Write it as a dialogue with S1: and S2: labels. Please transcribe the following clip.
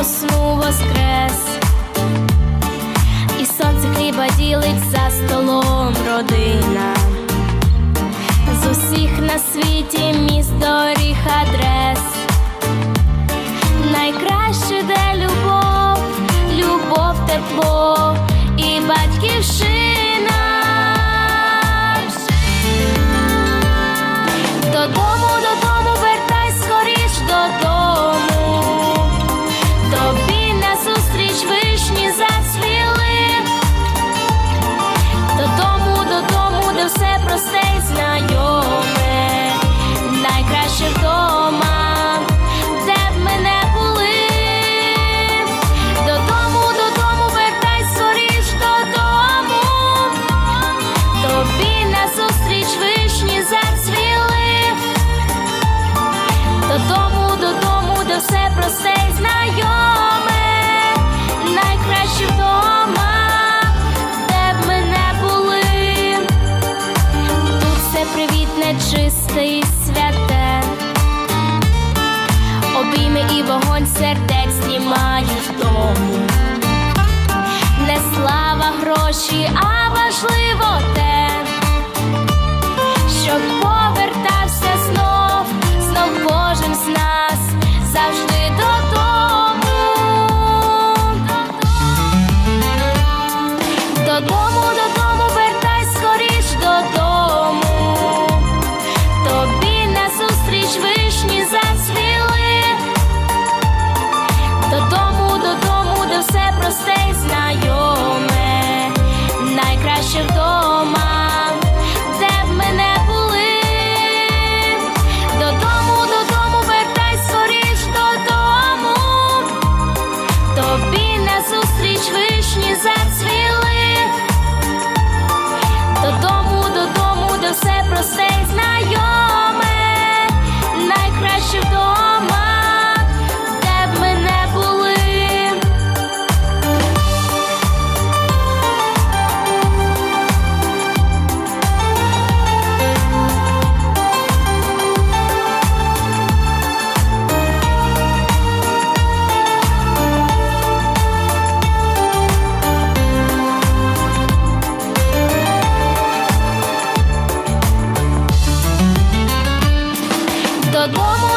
S1: у воскрес, і сонце хліба ділить за столом родина, з усіх на світі міст доріг адрес, найкраще, де любов, любов, тепло. І батьківщина. чисте і святе, обійми і вогонь сердець знімають дому, не слава гроші, а важливо те, щоб повернути. 多么